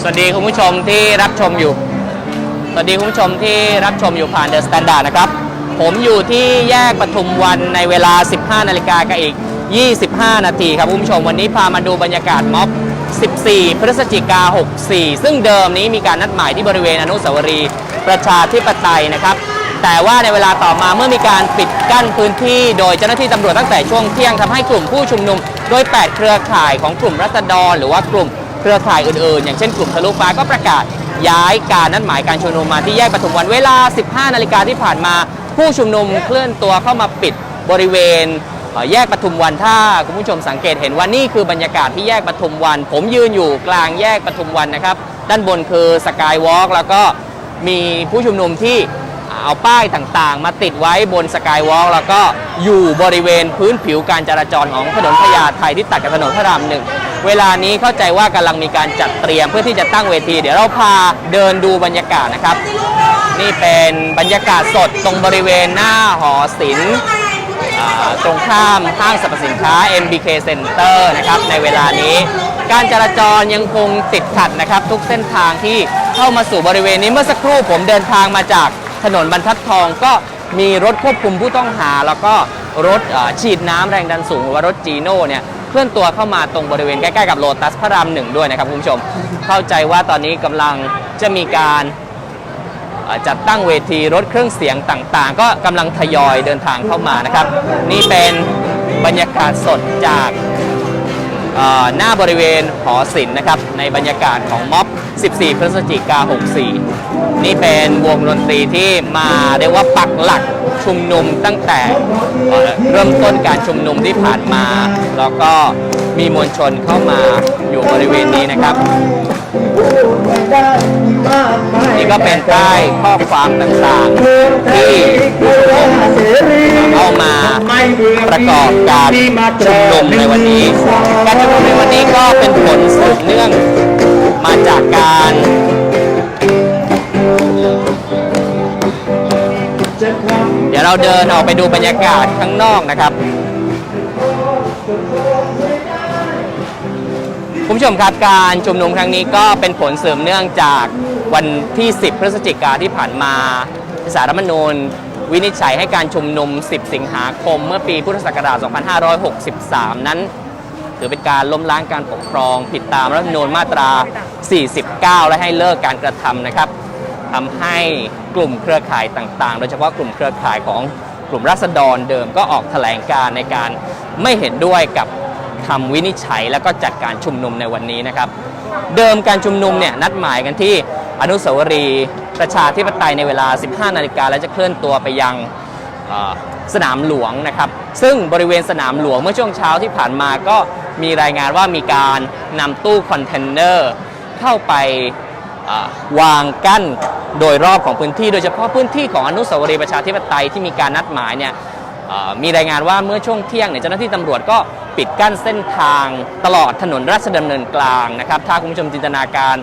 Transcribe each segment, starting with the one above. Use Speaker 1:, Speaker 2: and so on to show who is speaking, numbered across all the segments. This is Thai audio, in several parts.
Speaker 1: สวัสดีคุณผู้ชมที่รับชมอยู่ สวัสดีคุณผู้ชมที่รับชมอยู่ผ่านเดอะสแตนดาร์ดนะครับ ผมอยู่ที่แยกปทุมวันในเวลา 15 นาฬิกากับอีก 25 นาทีครับคุณผู้ชมวันนี้พามาดูบรรยากาศม็อบ 14 พฤศจิกา 64 ซึ่งเดิมนี้มีการนัดหมายที่บริเวณอนุสาวรีย์ประชาธิปไตยนะครับแต่ว่าในเวลาต่อมาเมื่อมีการปิดกั้นพื้นที่ โดยเจ้าหน้าที่ตำรวจตั้งแต่ช่วงเที่ยงทำให้กลุ่มผู้ชุมนุม โดย 8 เครือข่ายของกลุ่มรัษฎรหรือว่ากลุ่ม รือข่ายอื่นๆ อย่างเช่นกลุ่มทะลุฟ้าก็ประกาศย้ายการนัดหมายการชุมนุมมาที่แยกปทุมวันเวลา 15 นาฬิกาที่ผ่านมา ผู้ชุมนุมเคลื่อนตัวเข้ามาปิดบริเวณแยกปทุมวันถ้าคุณผู้ชมสังเกตเห็นว่านี่คือบรรยากาศที่แยกปทุมวัน ผมยืนอยู่กลางแยกปทุมวันนะครับ ด้านบนคือสกายวอล์กแล้วก็มีผู้ชุมนุมที่เอาป้ายต่างๆ มาติดไว้บนสกายวอล์กแล้วก็อยู่บริเวณพื้นผิวการจราจรของถนนพญาไทที่ตัดกับถนนพระรามหนึ่ง เวลานี้เข้าใจว่ากำลังมีการจัดเตรียมเพื่อที่จะตั้งเวที เดี๋ยวเราพาเดินดูบรรยากาศนะครับ นี่เป็นบรรยากาศสดตรงบริเวณหน้าหอศิลป์ตรงข้ามห้างสรรพสินค้า MBK Center นะครับในเวลานี้ การจราจรยังคงติดขัดนะครับ ทุกเส้นทางที่เข้ามาสู่บริเวณนี้เมื่อสักครู่ผมเดินทางมาจากถนนบรรทัดทองก็มีรถควบคุมผู้ต้องหา แล้วก็รถฉีดน้ำแรงดันสูงหรือว่ารถจีโน่เนี่ย เคลื่อนตัวเข้ามาตรงบริเวณใกล้ๆกับโลตัสพระรามหนึ่งด้วยนะครับคุณผู้ชม เข้าใจว่าตอนนี้กำลังจะมีการจัดตั้งเวทีรถเครื่องเสียงต่างๆ ก็กำลังทยอยเดินทางเข้ามานะครับ นี่เป็นบรรยากาศสดจาก หน้าบริเวณหอศิลป์นะครับในบรรยากาศของม็อบ 14 พฤศจิกา 64 นี่เป็นวงดนตรีที่มาเรียกว่าปักหลักชุมนุมตั้งแต่เอ่อเริ่มต้นการชุมนุมที่ผ่านมา แล้วก็มีมวลชนเข้ามา อยู่บริเวณนี้นะครับ นี่ก็เป็นป้ายข้อความต่างๆ ที่เอามาประกอบการชุมนุมในวันนี้ การชุมนุมในวันนี้ก็เป็นผลสืบเนื่องมาจากการเดี๋ยวเราเดินออกไปดูบรรยากาศข้างนอกนะครับ คุณผู้ชมครับการชุมนุมครั้งนี้ก็เป็นผลเสริมเนื่องจากวันที่ 10 พฤศจิกาที่ผ่านมาสารรัฐธรรมนูญวินิจฉัยให้การชุมนุม 10 สิงหาคม เมื่อปีพุทธศักราช 2563 นั้น ถือเป็นการล้มล้างการปกครอง ผิดตามรัฐธรรมนูญมาตรา 49 และให้เลิกการกระทำนะครับทำให้กลุ่มเครือข่ายต่างๆ โดยเฉพาะกลุ่มเครือข่ายของกลุ่มรัษฎรเดิมก็ออกแถลงการในการไม่เห็นด้วยกับ คำวินิจฉัย แล้วก็จัดการชุมนุมในวันนี้นะครับ เดิมการชุมนุมเนี่ยนัดหมายกันที่อนุสาวรีย์ประชาธิปไตยในเวลา 15 นาฬิกาและจะเคลื่อนตัวไปยังสนามหลวงนะครับ ซึ่งบริเวณสนามหลวงเมื่อช่วงเช้าที่ผ่านมาก็มีรายงานว่ามีการนำตู้คอนเทนเนอร์เข้าไปวางกั้นโดยรอบของพื้นที่ โดยเฉพาะพื้นที่ของอนุสาวรีย์ประชาธิปไตยที่มีการนัดหมายเนี่ย มีรายงานว่าเมื่อช่วงเที่ยงเนี่ยเจ้าหน้าที่ตำรวจก็ปิดกั้นเส้นทางตลอดถนนราชดำเนินกลางนะครับ ถ้าคุณผู้ชมจินตนาการ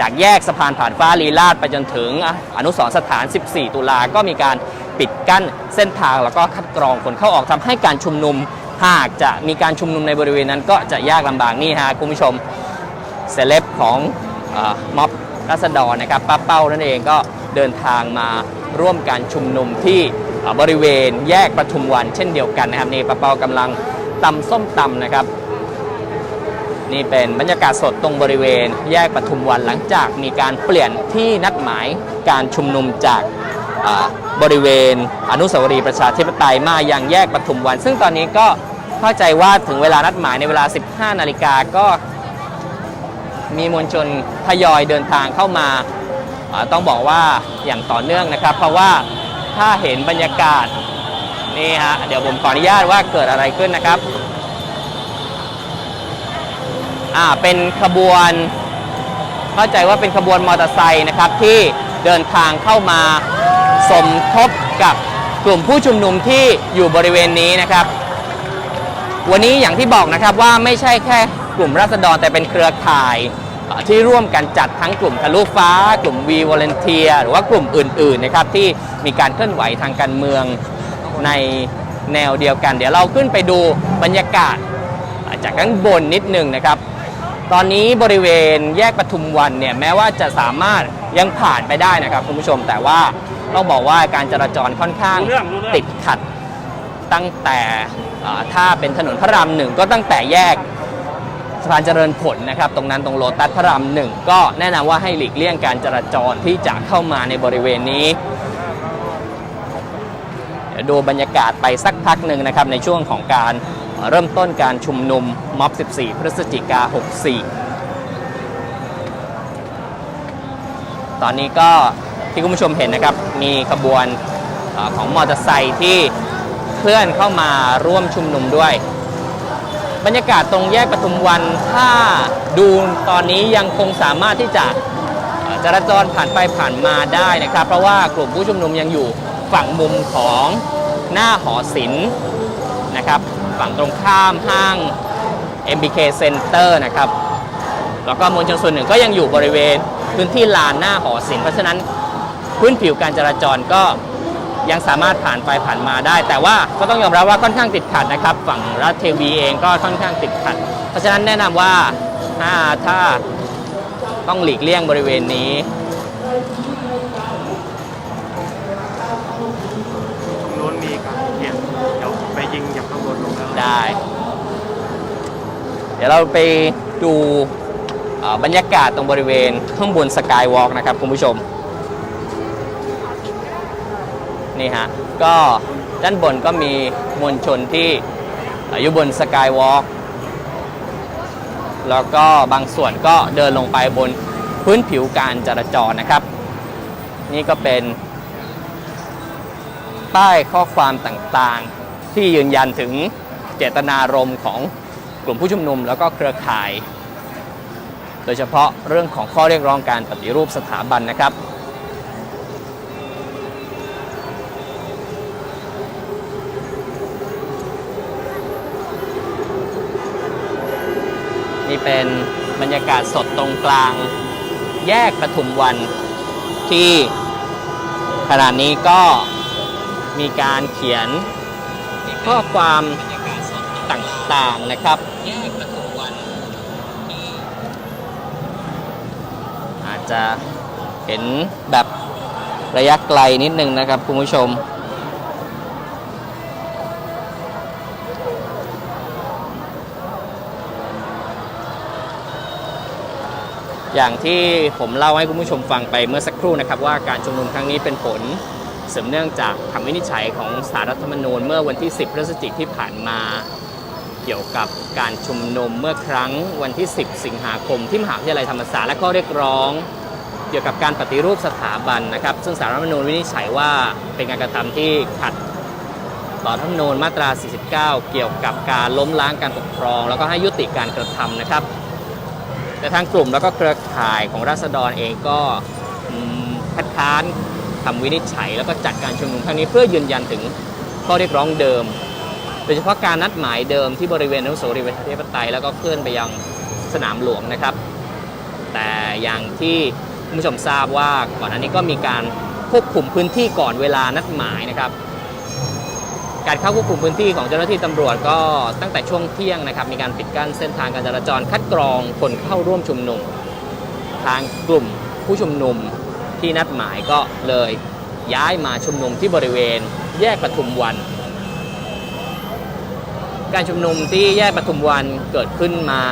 Speaker 1: จากแยกสะพานผ่านฟ้าลีลาดไปจนถึงอนุสรสถาน 14 ตุลา ก็มีการปิดกั้นเส้นทางแล้วก็คัดกรองคนเข้าออกทำให้การชุมนุม หากจะมีการชุมนุมในบริเวณนั้นก็จะยากลำบากนี่ฮะคุณผู้ชมเซเลบของอม็อบรัษฎรนะครับป้าเป้านั่นเองก็เดินทางมาร่วมการชุมนุมที่ บริเวณแยกปทุมวันเช่นเดียวกันนะครับนี่ป้าเปากำลังตำส้มตำนะครับ นี่เป็นบรรยากาศสดตรงบริเวณ แยกปทุมวันหลังจากมีการเปลี่ยนที่นัดหมายการชุมนุมจากบริเวณอนุสาวรีย์ประชาธิปไตยมาอยังแยกปทุมวัน ซึ่งตอนนี้ก็เข้าใจว่าถึงเวลานัดหมายในเวลา 15 นาฬิกาก็มีมวลชนทยอยเดินทางเข้ามา ต้องบอกว่าอย่างต่อเนื่องนะครับ เพราะว่า ถ้าเห็นบรรยากาศนี่ฮะเดี๋ยวผมขออนุญาตว่าเกิดอะไรขึ้นนะครับอ่าเป็นขบวนเข้าใจว่าเป็นขบวนมอเตอร์ไซค์นะครับที่เดินทางเข้ามาสมทบกับกลุ่มผู้ชุมนุมที่อยู่บริเวณนี้นะครับ วันนี้อย่างที่บอกนะครับว่าไม่ใช่แค่กลุ่มราษฎรแต่เป็นเครือข่าย ที่ร่วมกันจัดทั้งกลุ่มทะลุฟ้า กลุ่มวีวอลเนเทียหรือว่ากลุ่มอื่นๆนะครับที่มีการเคลื่อนไหวทางการเมืองในแนวเดียวกัน เดี๋ยวเราขึ้นไปดูบรรยากาศจากข้างบนนิดหนึ่งนะครับ ตอนนี้บริเวณแยกปทุมวันเนี่ยแม้ว่าจะสามารถยังผ่านไปได้นะครับคุณผู้ชมแต่ว่าต้องบอกว่าการจราจรค่อนข้าง
Speaker 2: รู้เรื่องรู้เรื่อง
Speaker 1: ติดขัดตั้งแต่อ่าถ้าเป็นถนนพระรามหนึ่งก็ตั้งแต่แยก สะพานเจริญผลนะครับ ตรงนั้นตรงโลตัสพระรามหนึ่งก็แนะนำว่าให้หลีกเลี่ยงการจราจรที่จะเข้ามาในบริเวณนี้ เดี๋ยวดูบรรยากาศไปสักพักหนึ่งนะครับ ในช่วงของการเริ่มต้นการชุมนุมม็อบ 14 พฤศจิกา 64 ตอนนี้ก็ที่คุณผู้ชมเห็นนะครับ มีขบวนของมอเตอร์ไซค์ที่เคลื่อนเข้ามาร่วมชุมนุมด้วย บรรยากาศตรงแยกปทุมวัน ถ้าดูตอนนี้ยังคงสามารถที่จะจราจรผ่านไปผ่านมาได้นะครับ เพราะว่ากลุ่มผู้ชุมนุมยังอยู่ฝั่งมุมของหน้าหอศิลป์นะครับ ฝั่งตรงข้ามห้าง MBK Center นะครับแล้วก็มวลชนส่วนหนึ่งก็ยังอยู่บริเวณพื้นที่ลานหน้าหอศิลป์เพราะฉะนั้นพื้นผิวการจราจรก็ ยังสามารถผ่านไปผ่านมาได้ แต่ว่าก็ต้องยอมรับว่าค่อนข้างติดขัดนะครับ ฝั่งรัฐเทวีเองก็ค่อนข้างติดขัด เพราะฉะนั้นแนะนำว่าถ้าถ้าต้องหลีกเลี่ยงบริเวณนี้
Speaker 2: ตรงโน้นมีการเขียนเดี๋ยวไปยิงจากข้างบนลงแล้ว
Speaker 1: ได้ เดี๋ยวเราไปดูเอ่อบรรยากาศตรงบริเวณข้างบนสกายวอล์กนะครับคุณผู้ชม นี่ฮะก็ด้านบนก็มีมวลชนที่อ่ออยู่บนสกายวอล์กแล้วก็บางส่วนก็เดินลงไปบนพื้นผิวการจราจรนะครับ นี่ก็เป็น ป้ายข้อความต่างๆ ที่ยืนยันถึงเจตนารมณ์ของกลุ่มผู้ชุมนุมแล้วก็เครือข่าย โดยเฉพาะเรื่องของข้อเรียกร้องการปฏิรูปสถาบันนะครับ นี่เป็นบรรยากาศสดตรงกลาง แยกปทุมวันที่ขณะนี้ก็มีการเขียนข้อความต่างๆนะครับอาจจะเห็นแบบระยะไกลนิดนึงนะครับคุณผู้ชม อย่างที่ผมเล่าให้คุณผู้ชมฟังไปเมื่อสักครู่นะครับ ว่าการชุมนุมครั้งนี้เป็นผลสืบเนื่องจากคำวินิจฉัยของสารรัฐธรรมนูญเมื่อวันที่ 10 พฤศจิกที่ผ่านมา เกี่ยวกับการชุมนุมเมื่อครั้งวันที่ 10 สิงหาคมที่มหาวิทยาลัยธรรมศาสตร์และข้อเรียกร้อง เกี่ยวกับการปฏิรูปสถาบันนะครับ ซึ่งสารรัฐธรรมนูญวินิจฉัยว่าเป็นการกระทำที่ขัดต่อรัฐธรรมนูญมาตรา 49 เกี่ยวกับการล้มล้างการปกครอง แล้วก็ให้ยุติการกระทำนะครับ แต่ทางกลุ่มแล้วก็เครือข่ายของราษฎรเองก็คัดค้านคำวินิจฉัย แล้วก็จัดการชุมนุมครั้งนี้เพื่อยืนยันถึงข้อเรียกร้องเดิม โดยเฉพาะการนัดหมายเดิมที่บริเวณอนุสาวรีย์ประชาธิปไตยแล้วก็เคลื่อนไปยังสนามหลวงนะครับ แต่อย่างที่คุณผู้ชมทราบว่าก่อนอันนี้ก็มีการควบคุมพื้นที่ก่อนเวลานัดหมายนะครับ การเข้าควบคุมพื้นที่ของเจ้าหน้าที่ตำรวจก็ตั้งแต่ช่วงเที่ยงนะครับ มีการปิดกั้นเส้นทางการจราจรคัดกรองคนเข้าร่วมชุมนุม ทางกลุ่มผู้ชุมนุมที่นัดหมายก็เลยย้ายมาชุมนุมที่บริเวณ แยกปทุมวัน การชุมนุมที่แยกปทุมวันเกิดขึ้นมา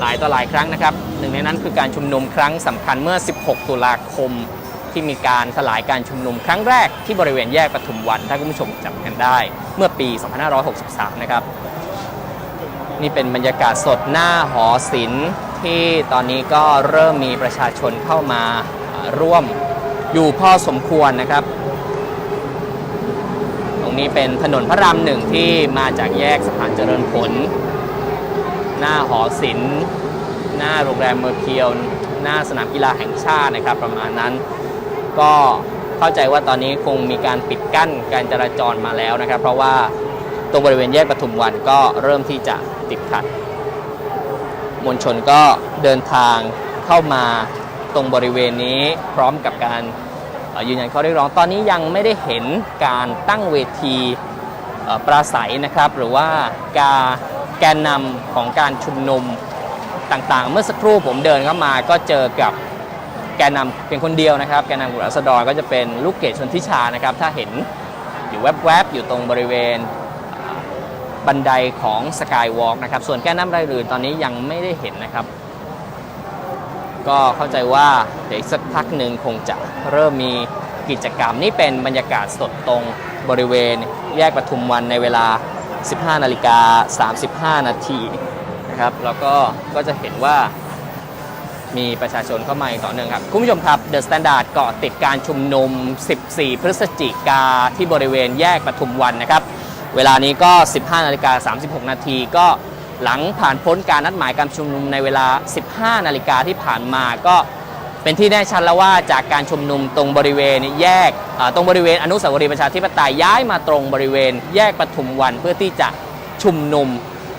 Speaker 1: หลายต่อหลายครั้งนะครับ หนึ่งในนั้นคือการชุมนุมครั้งสำคัญเมื่อ 16 ตุลาคม ที่มีการสลายการชุมนุมครั้งแรกที่บริเวณแยกปทุมวัน ถ้าคุณผู้ชมจำกันได้ เมื่อปี 2563 นะครับ นี่เป็นบรรยากาศสดหน้าหอศิลป์ที่ตอนนี้ก็เริ่มมีประชาชนเข้ามาร่วมอยู่พอสมควรนะครับ ตรงนี้เป็นถนนพระรามหนึ่งที่มาจากแยกสะพานเจริญผล หน้าหอศิลป์หน้าโรงแรมเมอร์เคียว หน้าสนามกีฬาแห่งชาตินะครับ ประมาณนั้น ก็เข้าใจว่าตอนนี้คงมีการปิดกั้นการจราจรมาแล้วนะครับ เพราะว่าตรงบริเวณแยกปทุมวันก็เริ่มที่จะติดขัด มวลชนก็เดินทางเข้ามาตรงบริเวณนี้พร้อมกับการยืนยันข้อเรียกร้องตอนนี้ยังไม่ได้เห็นการตั้งเวทีปราศัยนะครับ หรือว่าการแกนนำของการชุมนุมต่างๆ เมื่อสักครู่ผมเดินเข้ามาก็เจอกับ แกนนำเพียงคนเดียวนะครับ แกนนำกลุ่มรัษฎรก็จะเป็นลูกเกดชนทิชานะครับ ถ้าเห็นอยู่แวบๆอยู่ตรงบริเวณบันไดของสกายวอล์กนะครับ ส่วนแกนนำรายอื่นตอนนี้ยังไม่ได้เห็นนะครับ ก็เข้าใจว่าเดี๋ยวอีกสักพักหนึ่งคงจะเริ่มมีกิจกรรม นี่เป็นบรรยากาศสดตรงบริเวณแยกปทุมวันในเวลา 15 นาฬิกา 35 นาทีนะครับ แล้วก็ก็จะเห็นว่า มีประชาชนเข้ามาอย่างต่อเนื่องครับ คุณผู้ชมครับ The Standard เกาะติดการชุมนุม 14 พฤศจิกาที่บริเวณแยกปทุมวันนะครับ เวลานี้ก็ 15นาฬิกา36 นาทีก็หลังผ่านพ้นการนัดหมายการชุมนุมในเวลา 15 นาฬิกาที่ผ่านมาก็เป็นที่แน่ชัดแล้วว่าจากการชุมนุมตรงบริเวณแยกตรงบริเวณอนุสาวรีย์ประชาธิปไตยย้ายมาตรงบริเวณแยกปทุมวันเพื่อที่จะชุมนุม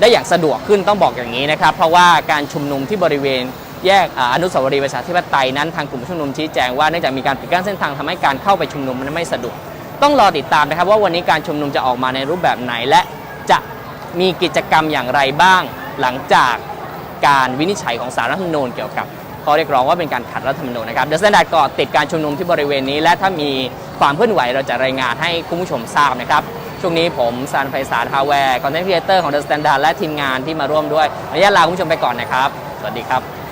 Speaker 1: ได้อย่างสะดวกขึ้นต้องบอกอย่างนี้นะครับ เพราะว่าการชุมนุมที่บริเวณ แยกอนุสาวรีย์ประชาธิปไตยนั้นทางกลุ่มผู้ชุมนุมชี้แจงว่าเนื่องจากมีการปิดกั้นเส้นทางทำให้การเข้าไปชุมนุมมันไม่สะดวก ต้องรอติดตามนะครับว่าวันนี้การชุมนุมจะออกมาในรูปแบบไหน และจะมีกิจกรรมอย่างไรบ้าง หลังจากการวินิจฉัยของสารรัฐธรรมนูญเกี่ยวกับข้อเรียกร้องว่าเป็นการขัดรัฐธรรมนูญนะครับเดอะสแตนดาร์ดก็ติดการชุมนุมที่บริเวณนี้ และถ้ามีความเคลื่อนไหวเราจะรายงานให้คุณผู้ชมทราบนะครับช่วงนี้ผมซานไพศาลฮาแวร์คอนเทนต์ครีเอเตอร์ของเดอะสแตนดาร์ดและทีมงานที่มาร่วมด้วยออนุญาตลาคุณผู้ชมไปก่อนนะครับ สวัสดีครับ